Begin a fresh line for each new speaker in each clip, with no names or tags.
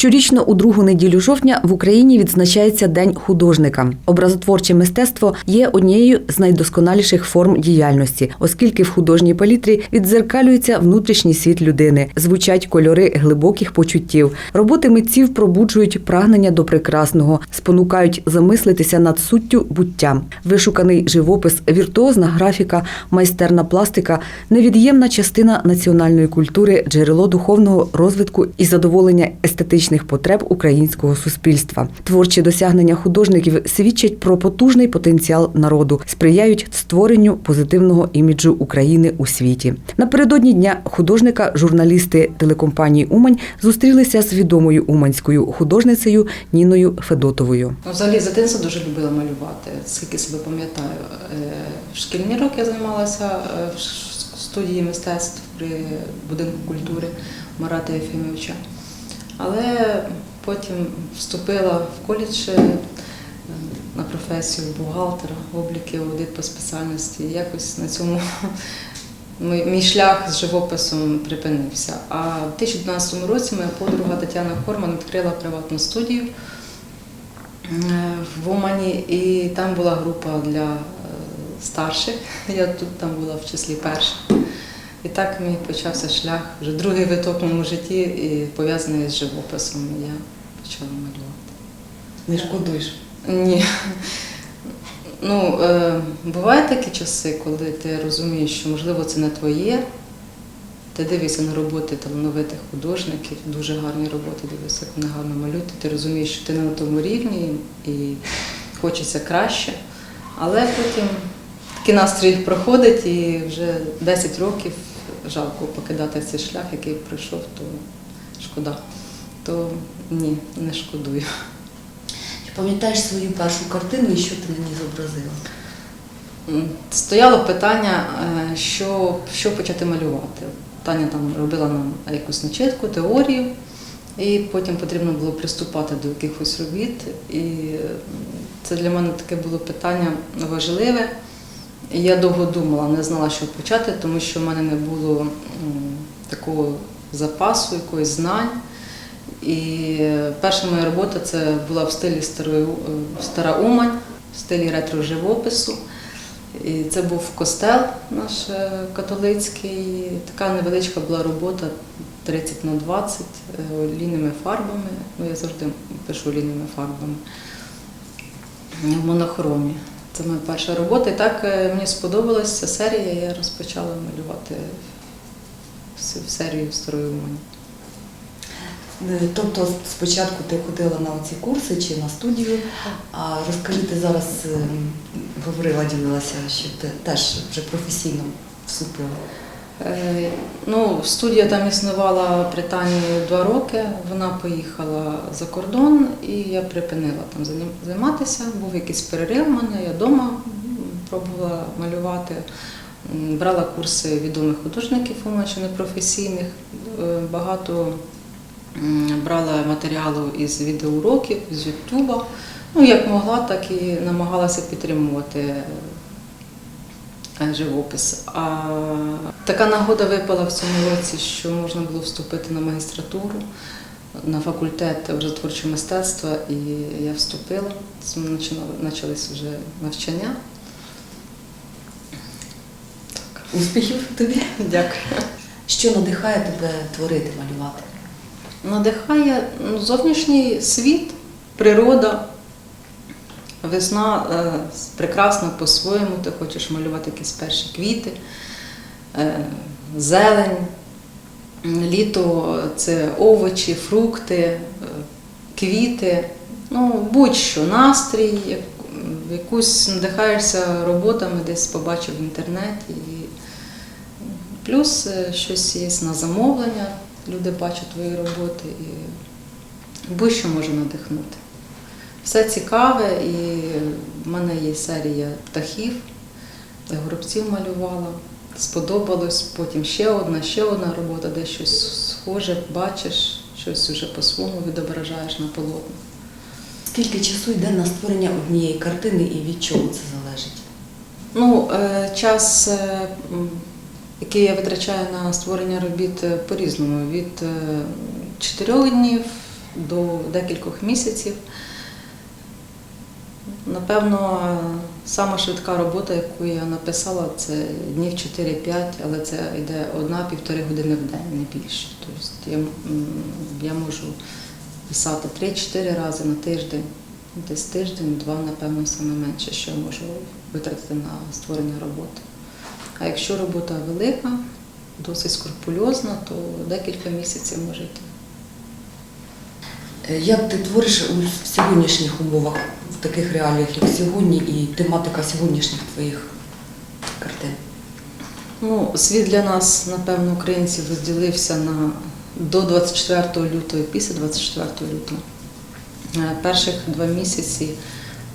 Щорічно у другу неділю жовтня в Україні відзначається День художника. Образотворче мистецтво є однією з найдосконаліших форм діяльності, оскільки в художній палітрі віддзеркалюється внутрішній світ людини, звучать кольори глибоких почуттів. Роботи митців пробуджують прагнення до прекрасного, спонукають замислитися над суттю буття. Вишуканий живопис, віртуозна графіка, майстерна пластика невід'ємна частина національної культури, джерело духовного розвитку і задоволення естетичних потреб українського суспільства. Творчі досягнення художників свідчать про потужний потенціал народу, сприяють створенню позитивного іміджу України у світі. Напередодні дня художника журналісти телекомпанії Умань зустрілися з відомою уманською художницею Ніною Федотовою.
Ну, Взагалі з дитинства дуже любила малювати, скільки себе пам'ятаю. Е, В шкільні роки я займалася е, в студії мистецтв при будинку культури Марата Єфімовича. Але потім вступила в коледж е, на професію бухгалтера, обліки, аудит по спеціальності. Якось на цьому мій шлях з живописом припинився. А в 2012 році моя подруга Тетяна Хорман відкрила приватну студію е, в Умані, і там була група для е, старших. Я тут там була в числі перша. І так мій почався шлях, вже другий виток в моєму житті, і пов'язаний з живописом. Я почала малювати.
Не шкодуєш.
Ні. Ну, е, бувають такі часи, коли ти розумієш, що можливо це не твоє. Ти дивишся на роботи талановитих художників, дуже гарні роботи, дивишся, як вони гарно малюють. Ти розумієш, що ти не на тому рівні і хочеться краще. Але потім такий настрій проходить і вже 10 років жалко покидати цей шлях, який пройшов, то шкода. То ні, не шкодую.
Чи пам'ятаєш свою першу картину і що ти на ній зобразила?
Стояло питання, е, що, що почати малювати. Таня там робила нам якусь начитку, теорію, і потім потрібно було приступати до якихось робіт. І е, це для мене таке було питання важливе. Я довго думала, не знала, що почати, тому що в мене не було такого запасу, якоїсь знань. І е, перша моя робота це була в стилі е, Стара Умань, в стилі ретро-живопису. І це був костел наш е, католицький. Така невеличка була робота 30 на 20 е, олійними фарбами. Ну, я завжди пишу олійними фарбами в монохромі. Це моя перша робота. І так е, мені сподобалася ця серія, я розпочала малювати всю серію старої Умані.
Е, Тобто спочатку ти ходила на ці курси чи на студію, а розкажи, ти зараз е, говорила, ділилася, що ти теж вже професійно вступила.
Е, Ну, студія там існувала при Тані два роки. Вона поїхала за кордон, і я припинила там займатися. Був якийсь перерив у мене, я вдома пробувала малювати. Брала курси відомих художників Уманщини професійних. Е, Багато брала матеріалу із відеоуроків, з Ютуба. Ну, як могла, так і намагалася підтримувати живопис. А така нагода випала в цьому році, що можна було вступити на магістратуру, на факультет образотворчого мистецтва, і я вступила. Почались вже навчання. Так.
Успіхів тобі!
Дякую.
Що надихає тебе творити, малювати?
Надихає ну, зовнішній світ, природа. Весна е, прекрасна по-своєму, ти хочеш малювати якісь перші квіти, е, зелень, літо це овочі, фрукти, е, квіти, ну будь-що, настрій, якусь надихаєшся роботами, десь побачив в інтернеті. І плюс щось є на замовлення, люди бачать твої роботи і будь-що може надихнути. Все цікаве, і в мене є серія птахів, я горобців малювала. Сподобалось, потім ще одна, ще одна робота, де щось схоже, бачиш, щось вже по-своєму відображаєш на полотнах.
Скільки часу йде на створення однієї картини і від чого це залежить?
Ну, е, час, е, який я витрачаю на створення робіт е, по-різному. Від 4 днів до декількох місяців. Напевно, сама швидка робота, яку я написала, це днів 4-5, але це йде одна-півтори години в день, не більше. Тобто я, я можу писати 3-4 рази на тиждень, десь тиждень-два, напевно, саме менше, що я можу витратити на створення роботи. А якщо робота велика, досить скрупульозна, то декілька місяців може йти.
Е, Як ти твориш у сьогоднішніх умовах, таких реаліях, як сьогодні, і тематика сьогоднішніх твоїх картин?
Ну, світ для нас, напевно, українців розділився на до 24 лютого і після 24 лютого. Е, Перших два місяці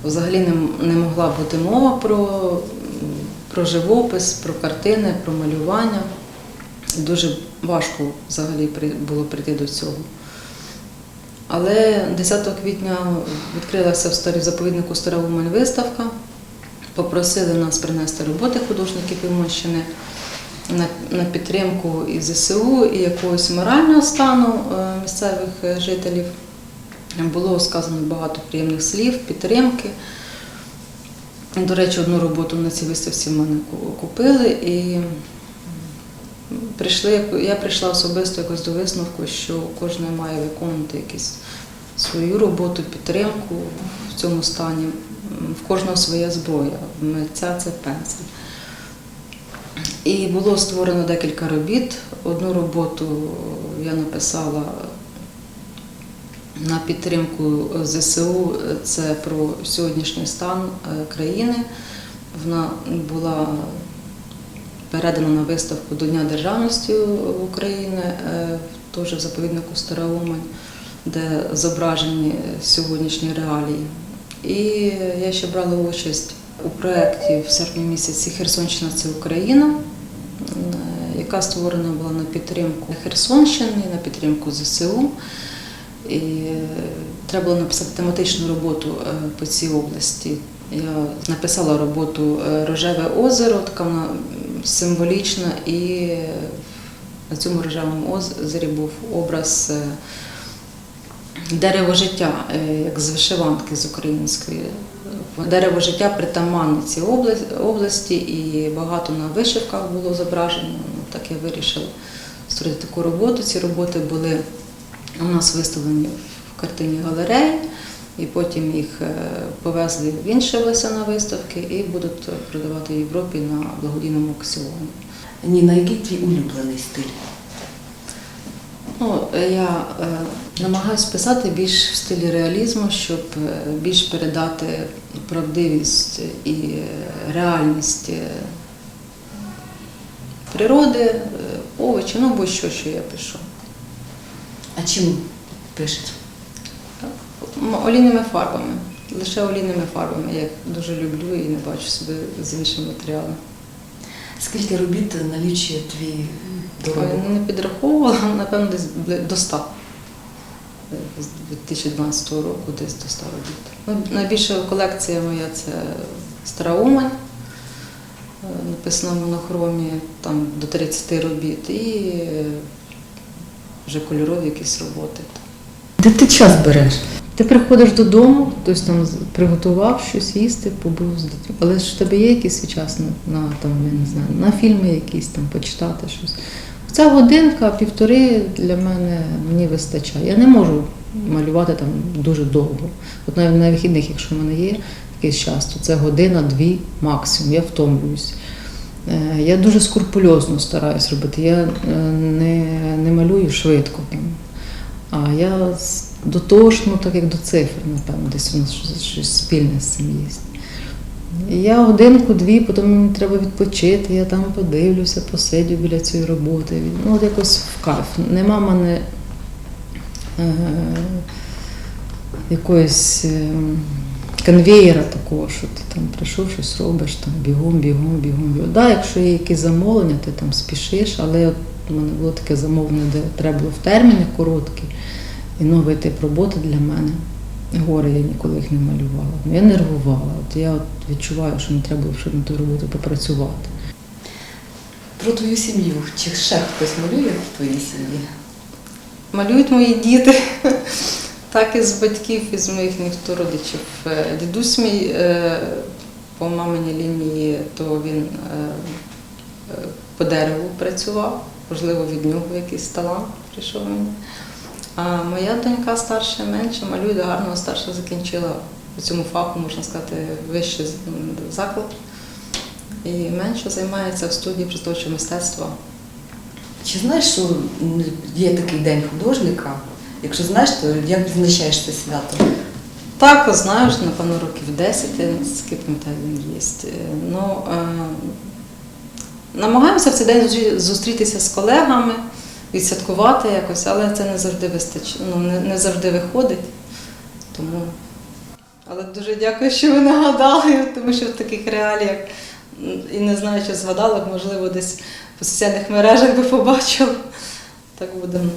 взагалі не, не могла бути мова про, про живопис, про картини, про малювання. Дуже важко взагалі було прийти до цього. Але 10 квітня відкрилася в старій заповіднику Стара Умань виставка. Попросили нас принести роботи художників Імощини на, на підтримку і ЗСУ, і якогось морального стану е, місцевих е, жителів. Було сказано багато приємних слів, підтримки. До речі, одну роботу на цій виставці в мене купили і прийшли, я прийшла особисто якось до висновку, що кожен має виконувати якісь свою роботу, підтримку в цьому стані. В кожного своя зброя. В Митця це пензель. І було створено декілька робіт. Одну роботу я написала на підтримку ЗСУ. Це про сьогоднішній стан е, країни. Вона була передана на виставку до Дня державності України, е, теж в заповіднику Стара Умань, де зображені сьогоднішні реалії. І я ще брала участь у проєкті в серпні місяці Херсонщина це Україна, е, яка створена була на підтримку Херсонщини, на підтримку ЗСУ. І треба було написати тематичну роботу е, по цій області. Я написала роботу Рожеве озеро, така вона м, символічна, і на цьому рожевому озері був образ е, дерево життя, е, як з вишиванки з української. Дерево життя притаманне цій області, і багато на вишивках було зображено. Так я вирішила створити таку роботу. Ці роботи були у нас виставлені в картині галереї, і потім їх е, повезли в інші на виставки і будуть продавати в Європі на благодійному аукціоні.
Ніна, який твій улюблений стиль?
Ну, е, я е, намагаюся писати більш в стилі реалізму, щоб е, більш передати правдивість і реальність природи, овочі, ну будь-що, що я пишу.
А чим пишеш?
Олійними фарбами. Лише олійними фарбами. Я їх дуже люблю і не бачу себе з іншим матеріалом.
Скільки робіт налічує твій доробок?
Не підраховувала, напевно, десь до 100. Е, З 2012 року десь до 100 робіт. Ну, найбільша колекція моя це Стара Умань, е, написана в монохромі, там до 30 робіт, і е, вже кольорові якісь роботи.
Де ти час береш?
Ти приходиш додому, хтось там приготував щось їсти, побув з дітьми. Але ж в тебе є якийсь час на, там, я не знаю, на фільми якісь там почитати щось. Ця годинка, півтори для мене мені вистачає. Я не можу малювати там дуже довго. От навіть на вихідних, якщо в мене є якийсь час, то це година-дві максимум. Я втомлююсь. Е, Я дуже скрупульозно стараюсь робити. Я е, не, не малюю швидко. А я дотошно, так як до цифр, напевно, десь у нас щось, спільне з цим є. Я годинку-дві, потім мені треба відпочити, я там подивлюся, посидю біля цієї роботи. Ну, от якось в кайф. Нема мене е, якоїсь е, конвеєра такого, що ти там прийшов, щось робиш, там бігом, бігом, бігом. бігом. Да, якщо є якісь замовлення, ти там спішиш, але от у мене було таке замовлення, де треба було в терміни короткі, і новий тип роботи для мене. Гори я ніколи їх не малювала. Ну, Я нервувала. От я от відчуваю, що мені треба було щоб на ту роботу попрацювати.
Про твою сім'ю. Чи ще хтось малює в твоїй сім'ї?
Малюють мої діти. Так і з батьків, і з моїх ніхто родичів. Е, Дідусь мій е, по маминій лінії, то він е, по дереву працював, можливо, від нього якийсь талант прийшов мені. А моя донька старша, менша, малює гарно, старша закінчила у цьому фаху, можна сказати, вищий заклад. І менша займається в студії представчого мистецтва.
Чи знаєш, що є такий день художника? Якщо знаєш, то як відзначаєш це свято?
Так, знаю, що, напевно, років 10, я наскільки пам'ятаю, він є. Ну, е, намагаємося в цей день зустрітися з колегами, відсвяткувати якось, але це не завжди вистач... ну, не, не завжди виходить. Тому... Але дуже дякую, що ви нагадали, тому що в таких реаліях і не знаю, чи згадала, можливо, десь по соціальних мережах би побачила. Так будемо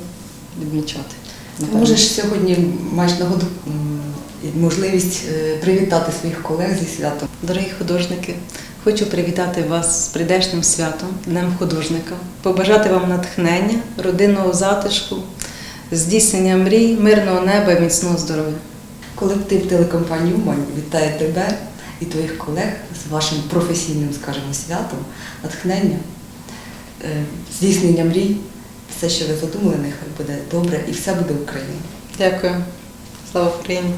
відмічати.
Ти
напевно.
можеш сьогодні маєш нагоду можливість е, привітати своїх колег зі святом.
Дорогі художники, хочу привітати вас з прийдешнім святом, Днем художника, побажати вам натхнення, родинного затишку, здійснення мрій, мирного неба і міцного здоров'я.
Колектив телекомпанії Умань вітає тебе і твоїх колег з вашим професійним, скажімо, святом, натхнення, е, здійснення мрій. Все, що ви задумали, нехай буде добре і все буде Україна.
Дякую. Слава Україні!